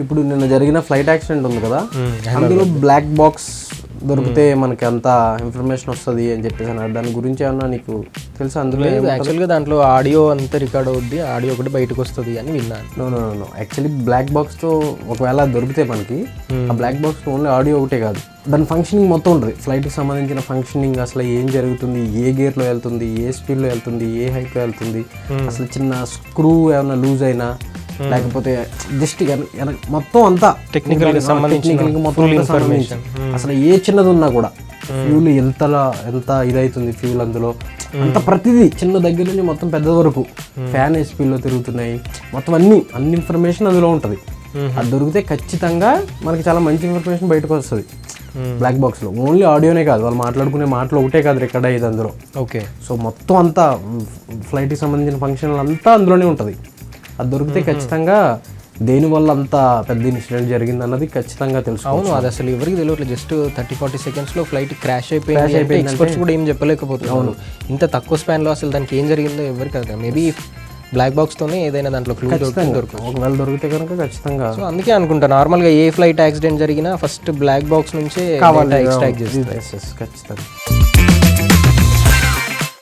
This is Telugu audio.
ఇప్పుడు నిన్న జరిగిన ఫ్లైట్ యాక్సిడెంట్ ఉంది కదా. అందులో బ్లాక్ బాక్స్ దొరికితే మనకి అంత ఇన్ఫర్మేషన్ వస్తుంది అని చెప్పేసి అన్నారు. దాని గురించి ఏమన్నా నీకు తెలుసా? అందులో యాక్చువల్గా దాంట్లో ఆడియో అంతా రికార్డ్ అవుద్ది ఆడియో ఒకటి బయటకు వస్తుంది అని విన్నాను. No no no actually black బాక్స్తో ఒకవేళ దొరికితే మనకి ఆ బ్లాక్ బాక్స్ ఓన్లీ ఆడియో ఒకటే కాదు. దాని ఫంక్షనింగ్ మొత్తం ఉంటుంది. ఫ్లైట్కి సంబంధించిన ఫంక్షనింగ్ అసలు ఏం జరుగుతుంది ఏ గేర్లో వెళ్తుంది ఏ స్పీడ్లో వెళ్తుంది ఏ హైట్లో వెళ్తుంది అసలు చిన్న స్క్రూ ఏమైనా లూజ్ అయినా లేకపోతే జస్ట్ మొత్తం అంతా సంబంధించిన టెక్నికల్ మొత్తం సంబంధించి అసలు ఏ చిన్నది ఉన్నా కూడా ఫ్యూల్ ఎంతలా ఎంత ఇదవుతుంది ఫ్యూల్ అందులో? అంత ప్రతిదీ చిన్న దగ్గర నుంచి మొత్తం పెద్ద వరకు ఫ్యాన్ స్పీడ్లో తిరుగుతున్నాయి. మొత్తం అన్ని అన్ని ఇన్ఫర్మేషన్ అందులో ఉంటుంది. అది దొరికితే ఖచ్చితంగా మనకి చాలా మంచి ఇన్ఫర్మేషన్ బయటకు వస్తుంది. బ్లాక్ బాక్స్లో ఓన్లీ ఆడియోనే కాదు. వాళ్ళు మాట్లాడుకునే మాటలు ఒకటే కాదు రికార్డ్ అయ్యేది అందులో. ఓకే సో మొత్తం అంతా ఫ్లైట్కి సంబంధించిన ఫంక్షన్లు అంతా అందులోనే ఉంటుంది. అది దొరికితే ఖచ్చితంగా దేనివల్ల అంత పెద్ద ఇన్సిడెంట్ జరిగింది అన్నది ఖచ్చితంగా తెలుసు అవును అది అసలు ఎవరికి తెలియట్లేదు. జస్ట్ థర్టీ ఫార్టీ సెకండ్స్లో ఫ్లైట్ క్రాష్ అయిపోయింది అంటే ఎక్స్పర్ట్స్ కూడా ఏం చెప్పలేకపోతున్నారు. ఇంత తక్కువ స్పాన్లో అసలు దానికి ఏం జరిగిందో ఎవరికి అర్థం? మేబీ బ్లాక్ బాక్స్తోనే ఏదైనా దాంట్లో క్లూ దొరుకుతుంది ఒకవేళ దొరికితే కనుక ఖచ్చితంగా. సో అందుకే అనుకుంటా నార్మల్గా ఏ ఫ్లైట్ యాక్సిడెంట్ జరిగినా ఫస్ట్ బ్లాక్ బాక్స్ నుంచే ఎక్స్ట్రాక్ట్ చేస్తారు. Yes, ఖచ్చితంగా.